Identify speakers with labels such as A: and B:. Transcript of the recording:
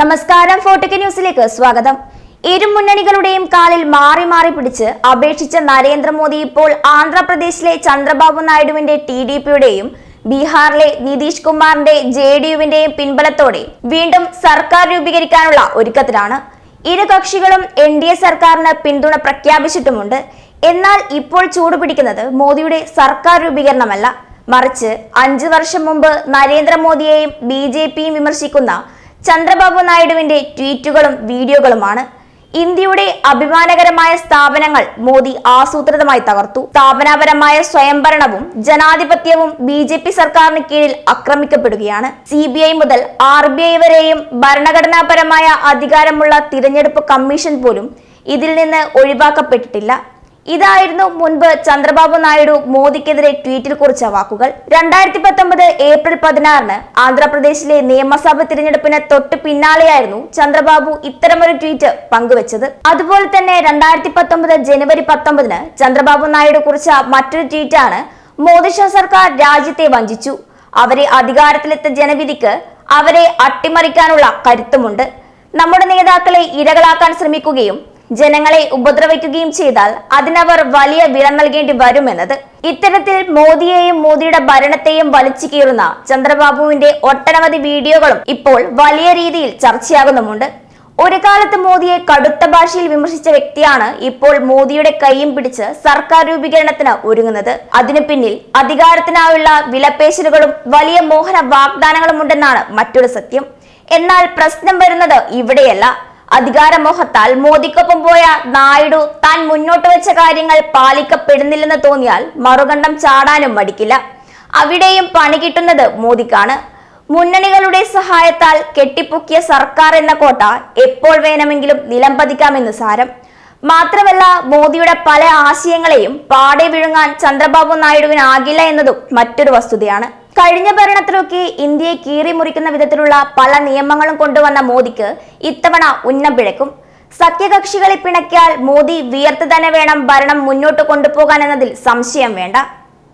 A: നമസ്കാരം ഫോർട്ടിക്ക ന്യൂസിലേക്ക് സ്വാഗതം. ഇരു മുന്നണികളുടെയും കാലിൽ മാറി മാറി പിടിച്ച് അപേക്ഷിച്ച നരേന്ദ്രമോദി ഇപ്പോൾ ആന്ധ്രാപ്രദേശിലെ ചന്ദ്രബാബു നായിഡുവിന്റെ ടി ഡി പിയുടെയും ബീഹാറിലെ നിതീഷ് കുമാറിന്റെ ജെ ഡി യുവിന്റെയും പിൻബലത്തോടെ വീണ്ടും സർക്കാർ രൂപീകരിക്കാനുള്ള ഒരുക്കത്തിലാണ്. ഇരു കക്ഷികളും എൻ ഡി എ സർക്കാരിന് പിന്തുണ പ്രഖ്യാപിച്ചിട്ടുമുണ്ട്. എന്നാൽ ഇപ്പോൾ ചൂടുപിടിക്കുന്നത് മോദിയുടെ സർക്കാർ രൂപീകരണമല്ല. മറിച്ച് അഞ്ചു വർഷം മുമ്പ് നരേന്ദ്രമോദിയെയും ബി ജെ പിയും വിമർശിക്കുന്ന ചന്ദ്രബാബു നായിഡുവിന്റെ ട്വീറ്റുകളും വീഡിയോകളുമാണ്. ഇന്ത്യയുടെ അഭിമാനകരമായ സ്ഥാപനങ്ങൾ മോദി ആസൂത്രിതമായി തകർത്തു. സ്ഥാപനാപരമായ സ്വയംഭരണവും ജനാധിപത്യവും ബി ജെ പി സർക്കാരിന് കീഴിൽ ആക്രമിക്കപ്പെടുകയാണ്. സി ബി ഐ മുതൽ ആർ ബി ഐ വരെയും ഭരണഘടനാപരമായ അധികാരമുള്ള തിരഞ്ഞെടുപ്പ് കമ്മീഷൻ പോലും ഇതിൽ നിന്ന് ഒഴിവാക്കപ്പെട്ടിട്ടില്ല. ഇതായിരുന്നു മുൻപ് ചന്ദ്രബാബു നായിഡു മോദിക്കെതിരെ ട്വീറ്റിൽ കുറിച്ച വാക്കുകൾ. രണ്ടായിരത്തി പത്തൊമ്പത് ഏപ്രിൽ പതിനാറിന് ആന്ധ്രാപ്രദേശിലെ നിയമസഭ തിരഞ്ഞെടുപ്പിന് തൊട്ട് പിന്നാലെയായിരുന്നു ചന്ദ്രബാബു ഇത്തരമൊരു ട്വീറ്റ് പങ്കുവച്ചത്. അതുപോലെ തന്നെ രണ്ടായിരത്തി പത്തൊമ്പത് ജനുവരി പത്തൊമ്പതിന് ചന്ദ്രബാബു നായിഡു കുറിച്ച മറ്റൊരു ട്വീറ്റാണ് മോദി സർക്കാർ രാജ്യത്തെ വഞ്ചിച്ചു. അവരെ അധികാരത്തിലെത്തിയ ജനവിധിക്ക് അവരെ അട്ടിമറിക്കാനുള്ള കരുത്തുമുണ്ട്. നമ്മുടെ നേതാക്കളെ ഇരകളാക്കാൻ ശ്രമിക്കുകയും ജനങ്ങളെ ഉപദ്രവിക്കുകയും ചെയ്താൽ അതിനവർ വലിയ വില നൽകേണ്ടി വരുമെന്നത്. ഇത്തരത്തിൽ മോദിയെയും മോദിയുടെ ഭരണത്തെയും വലിച്ചു കീറുന്ന ചന്ദ്രബാബുവിന്റെ ഒട്ടനവധി വീഡിയോകളും ഇപ്പോൾ വലിയ രീതിയിൽ ചർച്ചയാകുന്നുമുണ്ട്. ഒരു കാലത്ത് മോദിയെ കടുത്ത ഭാഷയിൽ വിമർശിച്ച വ്യക്തിയാണ് ഇപ്പോൾ മോദിയുടെ കൈയും പിടിച്ച് സർക്കാർ രൂപീകരണത്തിന് ഒരുങ്ങുന്നത്. അതിനു പിന്നിൽ അധികാരത്തിനായുള്ള വിലപേശലുകളും വലിയ മോഹന വാഗ്ദാനങ്ങളും ഉണ്ടെന്നാണ് മറ്റൊരു സത്യം. എന്നാൽ പ്രശ്നം വരുന്നത് ഇവിടെയല്ല. അധികാരമോഹത്താൽ മോദിക്കൊപ്പം പോയ നായിഡു താൻ മുന്നോട്ട് വെച്ച കാര്യങ്ങൾ പാലിക്കപ്പെടുന്നില്ലെന്ന് തോന്നിയാൽ മറുകണ്ഠം ചാടാനും മടിക്കില്ല. അവിടെയും പണി കിട്ടുന്നത് മോദിക്കാണ്. മുന്നണികളുടെ സഹായത്താൽ കെട്ടിപ്പൊക്കിയ സർക്കാർ എന്ന കോട്ട എപ്പോൾ വേണമെങ്കിലും നിലംപതിക്കാമെന്ന് സാരം. മാത്രമല്ല മോദിയുടെ പല ആശയങ്ങളെയും പാടെ വിഴുങ്ങാൻ ചന്ദ്രബാബു നായിഡുവിനാകില്ല എന്നതും മറ്റൊരു വസ്തുതയാണ്. കഴിഞ്ഞ ഭരണത്തിലൊക്കെ ഇന്ത്യയെ കീറി മുറിക്കുന്ന വിധത്തിലുള്ള പല നിയമങ്ങളും കൊണ്ടുവന്ന മോദിക്ക് ഇത്തവണ ഉന്നം പിഴക്കും. സഖ്യകക്ഷികളെ പിണക്കിയാൽ മോദി വിയർത്ത് തന്നെ വേണം ഭരണം മുന്നോട്ട് കൊണ്ടുപോകാൻ എന്നതിൽ സംശയം വേണ്ട.